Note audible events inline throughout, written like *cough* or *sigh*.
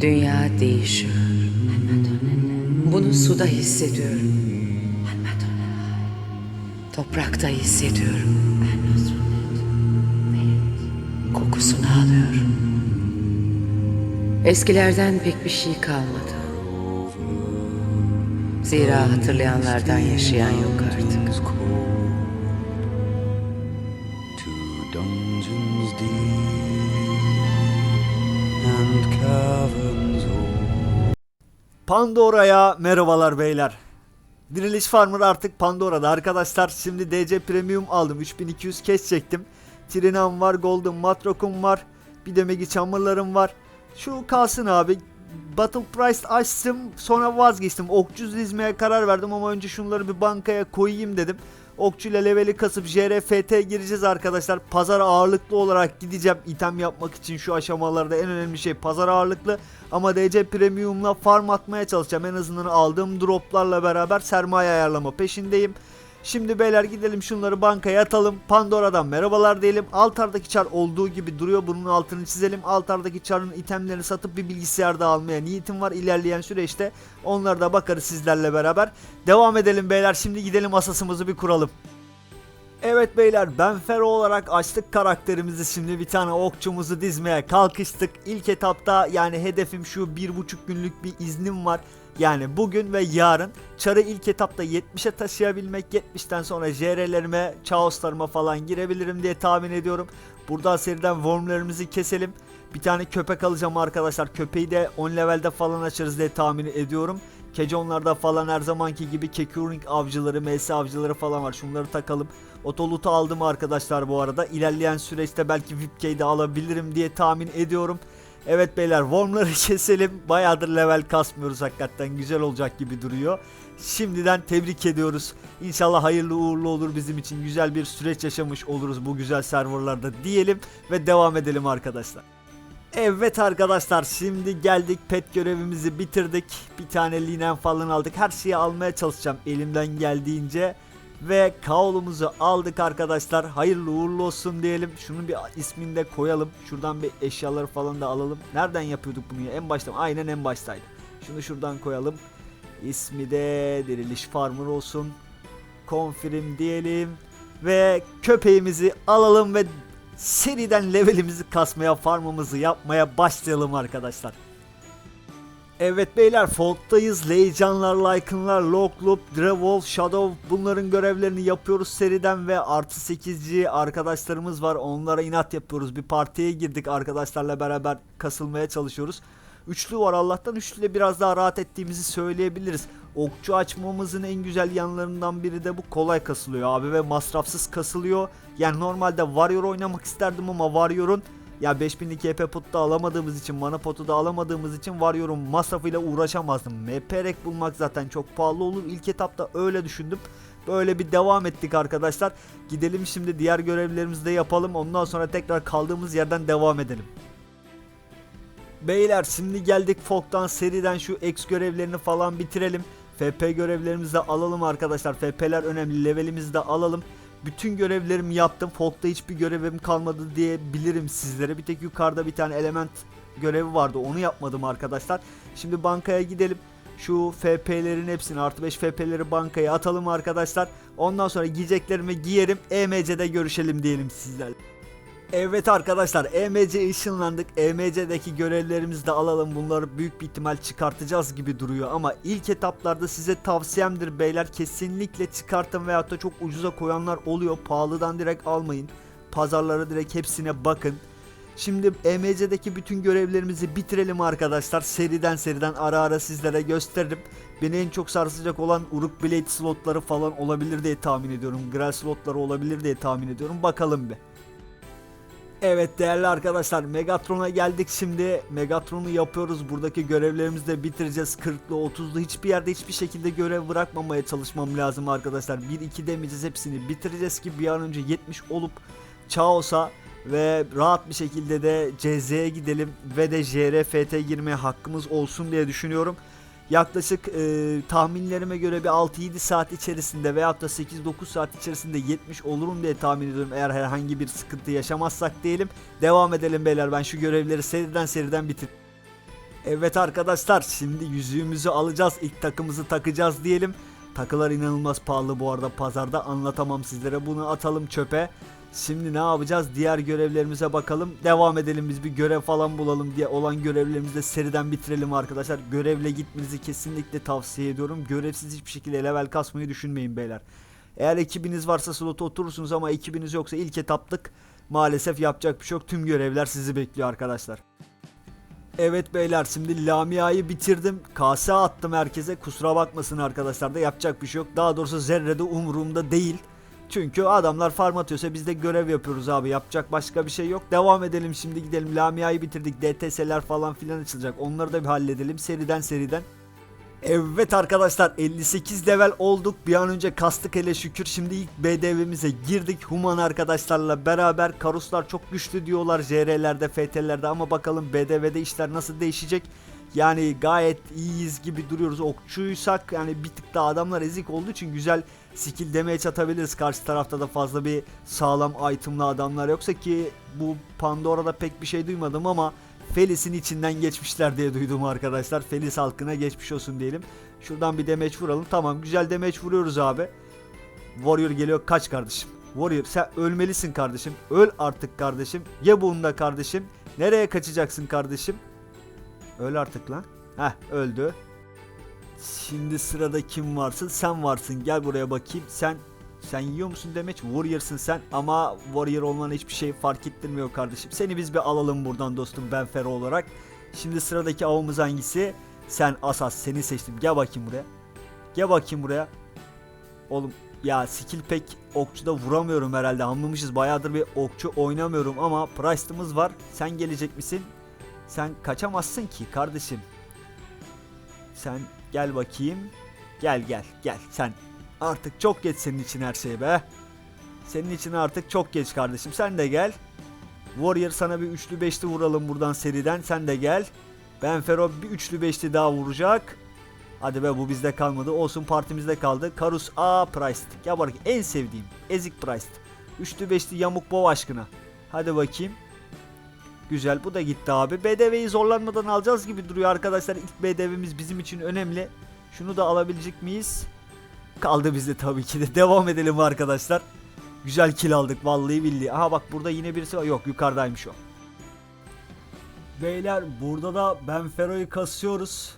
Dünya değişiyor. Bunu suda hissediyorum. Toprakta hissediyorum. Kokusunu alıyorum. Eskilerden pek bir şey kalmadı. Zira hatırlayanlardan yaşayan yok artık. Two dungeons deep. Pandora'ya merhabalar beyler. Diriliş Farmer artık Pandora'da arkadaşlar. Şimdi DC Premium aldım. 3200 kes çektim. Trinam var, Golden Matrokum var. Bir de Megi Chamber'larım var. Şu kalsın abi. Battle Price açtım sonra vazgeçtim. Okçu dizmeye karar verdim ama önce şunları bir bankaya koyayım dedim. Okçu ile leveli kasıp JRFT gireceğiz arkadaşlar. Pazar ağırlıklı olarak gideceğim item yapmak için şu aşamalarda en önemli şey pazar ağırlıklı. Ama DC Premium'la farm atmaya çalışacağım. En azından aldığım droplarla beraber sermaye ayarlama peşindeyim. Şimdi beyler gidelim şunları bankaya atalım. Pandora'dan merhabalar diyelim. Altardaki çar olduğu gibi duruyor. Bunun altını çizelim. Altardaki çarın itemlerini satıp bir bilgisayarda almaya niyetim var ilerleyen süreçte. Onlara da bakarız sizlerle beraber. Devam edelim beyler. Şimdi gidelim asasımızı bir kuralım. Evet beyler ben Fero olarak açtık karakterimizi şimdi bir tane okçumuzu dizmeye kalkıştık. İlk etapta yani hedefim şu bir buçuk günlük bir iznim var. Yani bugün ve yarın çarı ilk etapta 70'e taşıyabilmek 70'ten sonra JR'lerime, Chaos'larıma falan girebilirim diye tahmin ediyorum. Buradan seriden wormlerimizi keselim. Bir tane köpek alacağım arkadaşlar. Köpeği de 10 levelde falan açarız diye tahmin ediyorum. Keconlarda falan her zamanki gibi Kekuring avcıları, MS avcıları falan var. Şunları takalım. Otolut'u aldım arkadaşlar bu arada. İlerleyen süreçte belki VIPK'yi de alabilirim diye tahmin ediyorum. Evet beyler wormları *laughs* keselim. Bayağıdır level kasmıyoruz hakikaten. Güzel olacak gibi duruyor. Şimdiden tebrik ediyoruz. İnşallah hayırlı uğurlu olur bizim için. Güzel bir süreç yaşamış oluruz bu güzel serverlarda diyelim. Ve devam edelim arkadaşlar. Evet arkadaşlar şimdi geldik pet görevimizi bitirdik. Bir tane linen falan aldık. Her şeyi almaya çalışacağım elimden geldiğince. Ve kaolumuzu aldık arkadaşlar. Hayırlı uğurlu olsun diyelim. Şunun bir ismini de koyalım. Şuradan bir eşyaları falan da alalım. Nereden yapıyorduk bunu ya? En başta mı? Aynen en baştaydı. Şunu şuradan koyalım. İsmi de Diriliş Farmer olsun. Confirm diyelim. Ve köpeğimizi alalım ve seriden levelimizi kasmaya, farmımızı yapmaya başlayalım arkadaşlar. Evet beyler Folk'tayız. Leycanlar, Lycan'lar, Lockloop, Drewolf, Shadow bunların görevlerini yapıyoruz seriden ve artı 8'ci arkadaşlarımız var. Onlara inat yapıyoruz. Bir partiye girdik arkadaşlarla beraber kasılmaya çalışıyoruz. Üçlü var Allah'tan üçlüyle biraz daha rahat ettiğimizi söyleyebiliriz. Okçu açmamızın en güzel yanlarından biri de bu kolay kasılıyor abi ve masrafsız kasılıyor. Yani normalde Warrior oynamak isterdim ama Warrior'un ya 5000'lik EP potu da alamadığımız için, mana potu da alamadığımız için Warrior'un masrafıyla uğraşamazdım. MP rek bulmak zaten çok pahalı olur. İlk etapta öyle düşündüm. Böyle bir devam ettik arkadaşlar. Gidelim şimdi diğer görevlerimizi de yapalım. Ondan sonra tekrar kaldığımız yerden devam edelim. Beyler şimdi geldik Fog'dan seriden şu X görevlerini falan bitirelim. FP görevlerimizi de alalım arkadaşlar. FP'ler önemli. Levelimizi de alalım. Bütün görevlerimi yaptım. Fog'da hiçbir görevim kalmadı diyebilirim sizlere. Bir tek yukarıda bir tane element görevi vardı. Onu yapmadım arkadaşlar. Şimdi bankaya gidelim. Şu FP'lerin hepsini artı 5 FP'leri bankaya atalım arkadaşlar. Ondan sonra giyeceklerimi giyerim. EMC'de görüşelim diyelim sizlerle. Evet arkadaşlar EMC ışınlandık. EMC'deki görevlerimizi de alalım. Bunları büyük bir ihtimal çıkartacağız gibi duruyor ama ilk etaplarda size tavsiyemdir beyler kesinlikle çıkartın veyahut da çok ucuza koyanlar oluyor. Pahalıdan direkt almayın. Pazarlara direkt hepsine bakın. Şimdi EMC'deki bütün görevlerimizi bitirelim arkadaşlar. Seriden seriden ara ara sizlere gösteririm. Beni en çok sarsacak olan Uruk Blade slotları falan olabilir diye tahmin ediyorum. Grail slotları olabilir diye tahmin ediyorum. Bakalım bir. Evet değerli arkadaşlar Megatron'a geldik şimdi. Megatron'u yapıyoruz. Buradaki görevlerimizi de bitireceğiz. 40'lı 30'lu hiçbir yerde hiçbir şekilde görev bırakmamaya çalışmam lazım arkadaşlar. 1-2 demeyeceğiz hepsini bitireceğiz ki bir an önce 70 olup Chaos'a ve rahat bir şekilde de CZ'ye gidelim ve de JRFT girmeye hakkımız olsun diye düşünüyorum. Yaklaşık e, tahminlerime göre bir 6-7 saat içerisinde veyahut da 8-9 saat içerisinde 70 olurum diye tahmin ediyorum eğer herhangi bir sıkıntı yaşamazsak diyelim. Devam edelim beyler ben şu görevleri seriden seriden bitir. Evet arkadaşlar şimdi yüzüğümüzü alacağız ilk takımızı takacağız diyelim. Takılar inanılmaz pahalı bu arada pazarda anlatamam sizlere bunu atalım çöpe. Şimdi ne yapacağız? Diğer görevlerimize bakalım. Devam edelim biz bir görev falan bulalım diye olan görevlerimizi de seriden bitirelim arkadaşlar. Görevle gitmenizi kesinlikle tavsiye ediyorum. Görevsiz hiçbir şekilde level kasmayı düşünmeyin beyler. Eğer ekibiniz varsa slota oturursunuz ama ekibiniz yoksa ilk etaplık maalesef yapacak bir şey yok. Tüm görevler sizi bekliyor arkadaşlar. Evet beyler şimdi Lamia'yı bitirdim. Kase attım herkese. Kusura bakmasın arkadaşlar da yapacak bir şey yok. Daha doğrusu zerrede umurumda değil. Çünkü adamlar farm atıyorsa biz de görev yapıyoruz abi. Yapacak başka bir şey yok. Devam edelim şimdi gidelim. Lamia'yı bitirdik. DTS'ler falan filan açılacak. Onları da bir halledelim. Seriden seriden. Evet arkadaşlar 58 level olduk. Bir an önce kastık hele şükür. Şimdi ilk BDV'mize girdik. Human arkadaşlarla beraber. Karuslar çok güçlü diyorlar JR'lerde, FT'lerde ama bakalım BDV'de işler nasıl değişecek. Yani gayet iyiyiz gibi duruyoruz. Okçuysak yani bir tık daha adamlar ezik olduğu için güzel skill damage atabiliriz. Karşı tarafta da fazla bir sağlam itemlı adamlar yoksa ki bu Pandora'da pek bir şey duymadım ama Felis'in içinden geçmişler diye duydum arkadaşlar. Felis halkına geçmiş olsun diyelim. Şuradan bir demeç vuralım. Tamam güzel demeç vuruyoruz abi. Warrior geliyor kaç kardeşim. Warrior sen ölmelisin kardeşim. Öl artık kardeşim. Ye bunda kardeşim. Nereye kaçacaksın kardeşim? Öl artık lan. Heh öldü. Şimdi sırada kim varsın? Sen varsın. Gel buraya bakayım. Sen sen yiyor musun demeç? Warrior'sın sen ama Warrior olmana hiçbir şey fark ettirmiyor kardeşim. Seni biz bir alalım buradan dostum ben Fero olarak. Şimdi sıradaki avımız hangisi? Sen Asas seni seçtim. Gel bakayım buraya. Gel bakayım buraya. Oğlum ya skill pek okçuda vuramıyorum herhalde. Anlamışız bayağıdır bir okçu oynamıyorum ama Price'ımız var. Sen gelecek misin? Sen kaçamazsın ki kardeşim. Sen gel bakayım. Gel gel gel sen. Artık çok geç senin için her şey be. Senin için artık çok geç kardeşim. Sen de gel. Warrior sana bir üçlü beşli vuralım buradan seriden. Sen de gel. Ben Fero bir üçlü beşli daha vuracak. Hadi be bu bizde kalmadı. Olsun partimizde kaldı. Karus A Price. Ya bak en sevdiğim. Ezik Price. Üçlü beşli yamuk bov aşkına. Hadi bakayım. Güzel bu da gitti abi. BDV'yi zorlanmadan alacağız gibi duruyor arkadaşlar. İlk BDV'miz bizim için önemli. Şunu da alabilecek miyiz? Kaldı bizde tabii ki de. Devam edelim arkadaşlar. Güzel kill aldık vallahi billahi. Aha bak burada yine birisi var. Yok yukarıdaymış o. Beyler burada da ben Fero'yu kasıyoruz.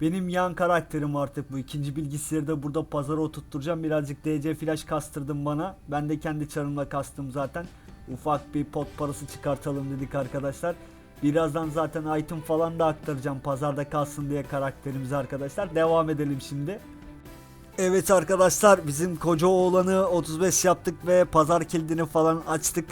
Benim yan karakterim artık bu. ikinci bilgisayarı da burada pazara oturtturacağım. Birazcık DC flash kastırdım bana. Ben de kendi çarımla kastım zaten. Ufak bir pot parası çıkartalım dedik arkadaşlar. Birazdan zaten item falan da aktaracağım pazarda kalsın diye karakterimizi arkadaşlar. Devam edelim şimdi. Evet arkadaşlar bizim koca oğlanı 35 yaptık ve pazar kilidini falan açtık.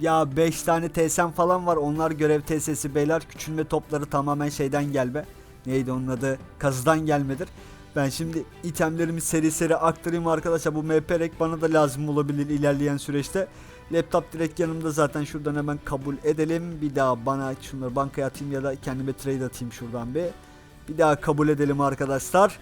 Ya 5 tane TSM falan var onlar görev TS'si beyler küçülme topları tamamen şeyden gelme. Neydi onun adı kazıdan gelmedir. Ben şimdi itemlerimi seri seri aktarayım arkadaşlar bu MP rek bana da lazım olabilir ilerleyen süreçte. Laptop direkt yanımda zaten şuradan hemen kabul edelim. Bir daha bana şunları bankaya atayım ya da kendime trade atayım şuradan bir. Bir daha kabul edelim arkadaşlar.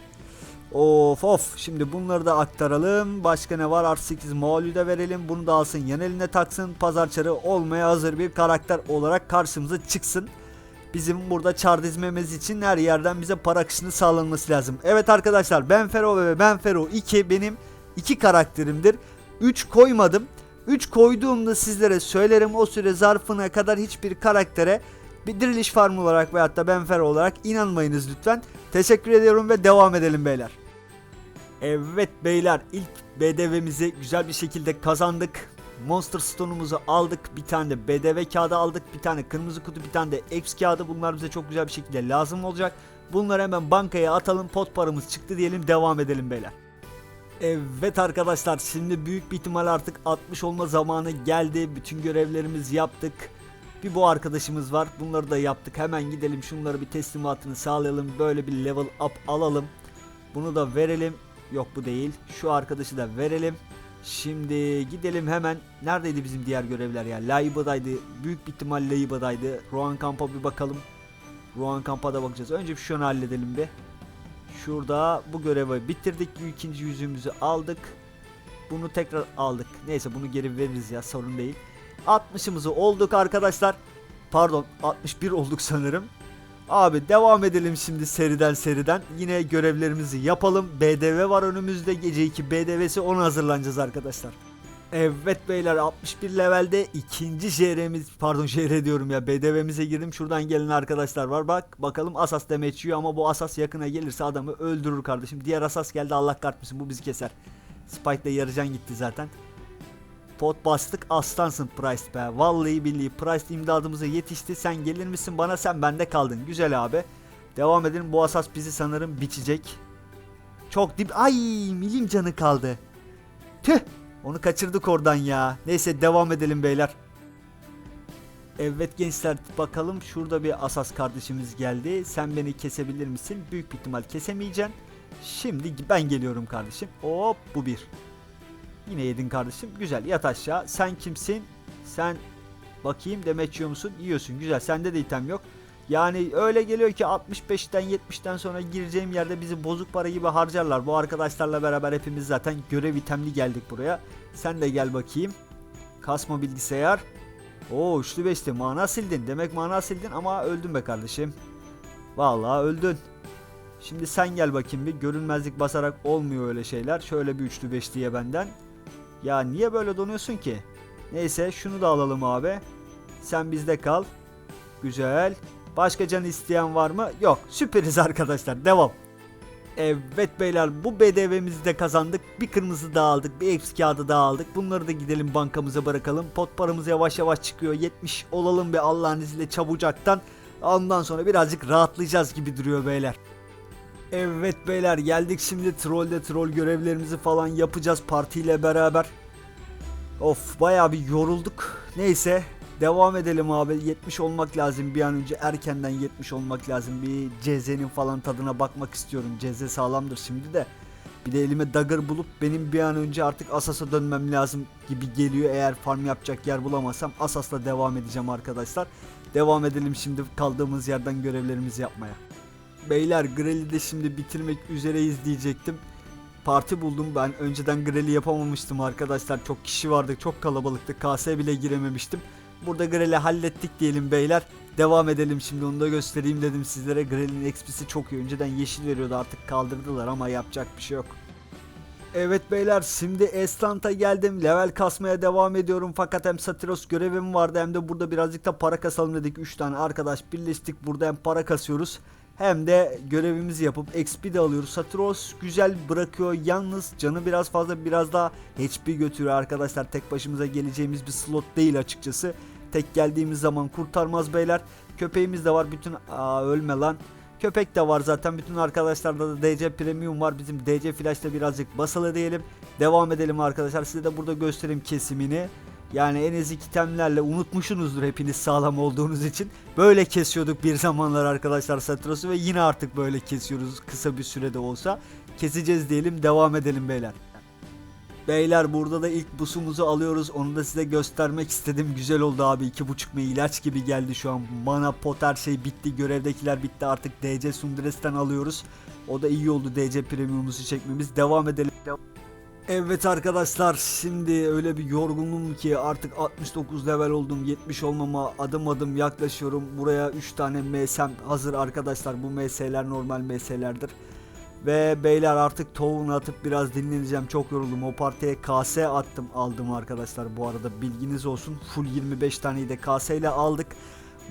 Of of. Şimdi bunları da aktaralım. Başka ne var? Art 8 Maul'ü de verelim. Bunu da alsın. Yan eline taksın. Pazarçarı olmaya hazır bir karakter olarak karşımıza çıksın. Bizim burada çar dizmemiz için her yerden bize para akışını sağlanması lazım. Evet arkadaşlar Ben Fero ve Ben Fero 2 benim iki karakterimdir. 3 koymadım. 3 koyduğumda sizlere söylerim o süre zarfına kadar hiçbir karaktere bir diriliş farm olarak veyahut da Ben Fero olarak inanmayınız lütfen. Teşekkür ediyorum ve devam edelim beyler. Evet beyler ilk BDV'mizi güzel bir şekilde kazandık. Monster Stone'umuzu aldık. Bir tane de BDV kağıdı aldık. Bir tane kırmızı kutu, bir tane de X kağıdı. Bunlar bize çok güzel bir şekilde lazım olacak. Bunları hemen bankaya atalım. Pot paramız çıktı diyelim. Devam edelim beyler. Evet arkadaşlar şimdi büyük bir ihtimal artık 60 olma zamanı geldi. Bütün görevlerimizi yaptık. Bir bu arkadaşımız var. Bunları da yaptık. Hemen gidelim şunları bir teslimatını sağlayalım. Böyle bir level up alalım. Bunu da verelim. Yok bu değil. Şu arkadaşı da verelim. Şimdi gidelim hemen. Neredeydi bizim diğer görevler ya? Laiba'daydı. Büyük bir ihtimal Laiba'daydı. Rohan Kamp'a bir bakalım. Rohan Kamp'a da bakacağız. Önce bir şunu halledelim bir. Şurada bu görevi bitirdik. İkinci yüzüğümüzü aldık. Bunu tekrar aldık. Neyse bunu geri veririz ya sorun değil. 60'ımızı olduk arkadaşlar. Pardon 61 olduk sanırım. Abi devam edelim şimdi seriden seriden. Yine görevlerimizi yapalım. BDV var önümüzde. Gece 2 BDV'si ona hazırlanacağız arkadaşlar. Evet beyler 61 levelde ikinci JR'miz pardon JR diyorum ya BDV'mize girdim. Şuradan gelen arkadaşlar var. Bak bakalım Asas damage yiyor ama bu Asas yakına gelirse adamı öldürür kardeşim. Diğer Asas geldi Allah kahretmesin bu bizi keser. Spike'la yarıcan gitti zaten. Pot bastık aslansın Price be. Vallahi billahi Price imdadımıza yetişti. Sen gelir misin bana sen bende kaldın. Güzel abi. Devam edelim. Bu asas bizi sanırım biçecek. Çok dip. Ay milim canı kaldı. Tüh. Onu kaçırdık oradan ya. Neyse devam edelim beyler. Evet gençler bakalım şurada bir asas kardeşimiz geldi. Sen beni kesebilir misin? Büyük bir ihtimal kesemeyeceksin. Şimdi ben geliyorum kardeşim. Hop bu bir. Yine yedin kardeşim. Güzel yat aşağı. Sen kimsin? Sen bakayım demet yiyor musun? Yiyorsun. Güzel. Sende de item yok. Yani öyle geliyor ki 65'ten 70'ten sonra gireceğim yerde bizi bozuk para gibi harcarlar. Bu arkadaşlarla beraber hepimiz zaten görev itemli geldik buraya. Sen de gel bakayım. Kasma bilgisayar. Oo üçlü beşli mana sildin. Demek mana sildin ama öldün be kardeşim. Vallahi öldün. Şimdi sen gel bakayım bir. Görünmezlik basarak olmuyor öyle şeyler. Şöyle bir üçlü beşliye benden. Ya niye böyle donuyorsun ki? Neyse şunu da alalım abi. Sen bizde kal. Güzel. Başka can isteyen var mı? Yok. Süperiz arkadaşlar. Devam. Evet beyler bu BDV'mizi de kazandık. Bir kırmızı daha aldık. Bir exp kağıdı daha aldık. Bunları da gidelim bankamıza bırakalım. Pot paramız yavaş yavaş çıkıyor. 70 olalım bir Allah'ın izniyle çabucaktan. Ondan sonra birazcık rahatlayacağız gibi duruyor beyler. Evet beyler geldik şimdi trolde troll görevlerimizi falan yapacağız partiyle beraber. Of bayağı bir yorulduk. Neyse devam edelim abi. 70 olmak lazım bir an önce erkenden 70 olmak lazım. Bir CZ'nin falan tadına bakmak istiyorum. CZ sağlamdır şimdi de. Bir de elime dagger bulup benim bir an önce artık Asas'a dönmem lazım gibi geliyor. Eğer farm yapacak yer bulamazsam Asas'la devam edeceğim arkadaşlar. Devam edelim şimdi kaldığımız yerden görevlerimizi yapmaya. Beyler Grel'i de şimdi bitirmek üzereyiz diyecektim. Parti buldum ben. Önceden Grel'i yapamamıştım arkadaşlar. Çok kişi vardı. Çok kalabalıktı. KS bile girememiştim. Burada Grel'i hallettik diyelim beyler. Devam edelim şimdi onu da göstereyim dedim sizlere. Grel'in XP'si çok iyi. Önceden yeşil veriyordu artık kaldırdılar ama yapacak bir şey yok. Evet beyler şimdi Estant'a geldim. Level kasmaya devam ediyorum. Fakat hem Satiros görevim vardı hem de burada birazcık da para kasalım dedik. 3 tane arkadaş birleştik. Burada hem para kasıyoruz. Hem de görevimizi yapıp XP de alıyoruz. Satiros güzel bırakıyor. Yalnız canı biraz fazla biraz daha HP götürüyor arkadaşlar. Tek başımıza geleceğimiz bir slot değil açıkçası. Tek geldiğimiz zaman kurtarmaz beyler. Köpeğimiz de var. Bütün Aa, ölme lan. Köpek de var zaten. Bütün arkadaşlarda da DC Premium var. Bizim DC Flash'ta birazcık basalı diyelim. Devam edelim arkadaşlar. Size de burada göstereyim kesimini. Yani en ezik itemlerle unutmuşsunuzdur hepiniz sağlam olduğunuz için. Böyle kesiyorduk bir zamanlar arkadaşlar Satros'u ve yine artık böyle kesiyoruz kısa bir sürede olsa. Keseceğiz diyelim devam edelim beyler. Beyler burada da ilk busumuzu alıyoruz. Onu da size göstermek istedim. Güzel oldu abi. 2.5 me ilaç gibi geldi şu an. Mana pot her şey bitti. Görevdekiler bitti. Artık DC Sundres'ten alıyoruz. O da iyi oldu DC Premium'umuzu çekmemiz. Devam edelim. Evet arkadaşlar şimdi öyle bir yorgunum ki artık 69 level oldum 70 olmama adım adım yaklaşıyorum buraya 3 tane MS'm hazır arkadaşlar bu MS'ler normal MS'lerdir ve beyler artık tohumunu atıp biraz dinleneceğim çok yoruldum o partiye KS attım aldım arkadaşlar bu arada bilginiz olsun full 25 taneyi de KS ile aldık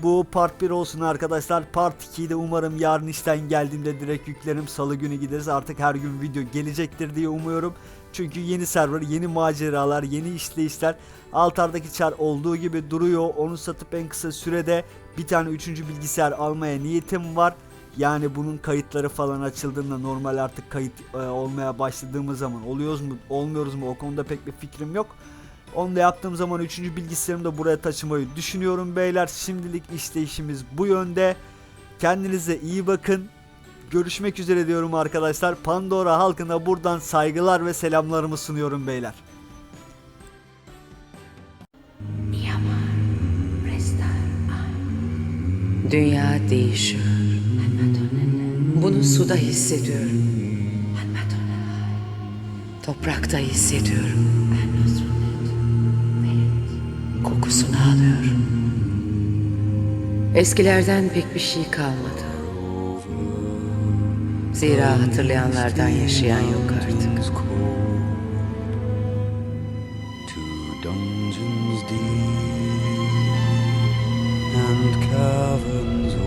bu part 1 olsun arkadaşlar. Part 2'yi de umarım yarın işten geldiğimde direkt yüklerim. Salı günü gideriz. Artık her gün video gelecektir diye umuyorum. Çünkü yeni server, yeni maceralar, yeni işleyişler. Altardaki çar olduğu gibi duruyor. Onu satıp en kısa sürede bir tane üçüncü bilgisayar almaya niyetim var. Yani bunun kayıtları falan açıldığında normal artık kayıt e, olmaya başladığımız zaman oluyoruz mu olmuyoruz mu o konuda pek bir fikrim yok. Onu da yaptığım zaman 3. bilgisayarımı da buraya taşımayı düşünüyorum beyler. Şimdilik işleyişimiz bu yönde. Kendinize iyi bakın. Görüşmek üzere diyorum arkadaşlar. Pandora halkına buradan saygılar ve selamlarımı sunuyorum beyler. Dünya değişiyor. Bunu suda hissediyorum. Toprakta hissediyorum. Kokusunu alıyorum. Eskilerden pek bir şey kalmadı. Zira hatırlayanlardan yaşayan yok artık. and caverns.